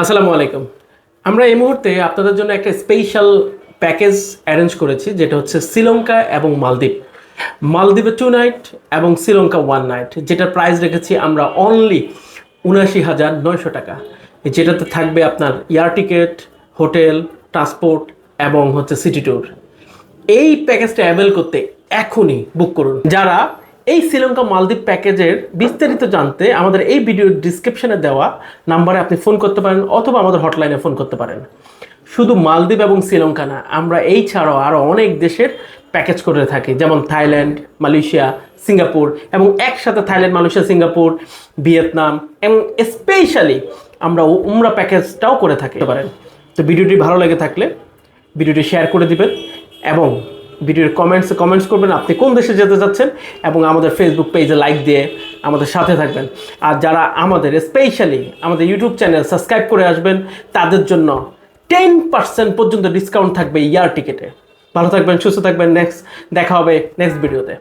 আসসালামু আলাইকুম। আমরা এই মুহূর্তে আপনাদের জন্য একটা স্পেশাল প্যাকেজ অ্যারেঞ্জ করেছি, যেটা হচ্ছে শ্রীলঙ্কা এবং মালদ্বীপ। মালদ্বীপে টু নাইট এবং শ্রীলঙ্কা ওয়ান নাইট যেটার প্রাইস রেখেছি আমরা অনলি উনাশি হাজার নয়শো টাকা। যেটাতে থাকবে আপনার এয়ার টিকিট হোটেল ট্রান্সপোর্ট এবং হচ্ছে সিটি ট্যুর এই প্যাকেজটা অ্যাভেল করতে এখনই বুক করুন। যারা এই শ্রীলঙ্কা মালদ্বীপ প্যাকেজের বিস্তারিত জানতে আমাদের এই ভিডিওর ডিসক্রিপশনে দেওয়া নাম্বারে আপনি ফোন করতে পারেন অথবা আমাদের হটলাইনে ফোন করতে পারেন। শুধু মালদ্বীপ এবং শ্রীলঙ্কা না, আমরা এই ছাড়াও আরও অনেক দেশের প্যাকেজ করে থাকি, যেমন থাইল্যান্ড, মালয়েশিয়া, সিঙ্গাপুর এবং একসাথে থাইল্যান্ড, মালয়েশিয়া, সিঙ্গাপুর, ভিয়েতনাম এবং স্পেশালি আমরা উমরা প্যাকেজটাও করে থাকি। পারেন তো ভিডিওটি ভালো লেগে থাকলে ভিডিওটি শেয়ার করে দিবেন এবং ভিডিওর কমেন্টসে কমেন্টস করবেন আপনি কোন দেশে যেতে চাচ্ছেন এবং আমাদের ফেসবুক পেজে লাইক দিয়ে আমাদের সাথে থাকবেন। আর যারা আমাদের স্পেশালি আমাদের ইউটিউব চ্যানেল সাবস্ক্রাইব করে আসবেন, তাদের জন্য টেন পার্সেন্ট পর্যন্ত ডিসকাউন্ট থাকবে ইয়ার টিকিটে ভালো থাকবেন, সুস্থ থাকবেন নেক্সট দেখা হবে নেক্সট ভিডিওতে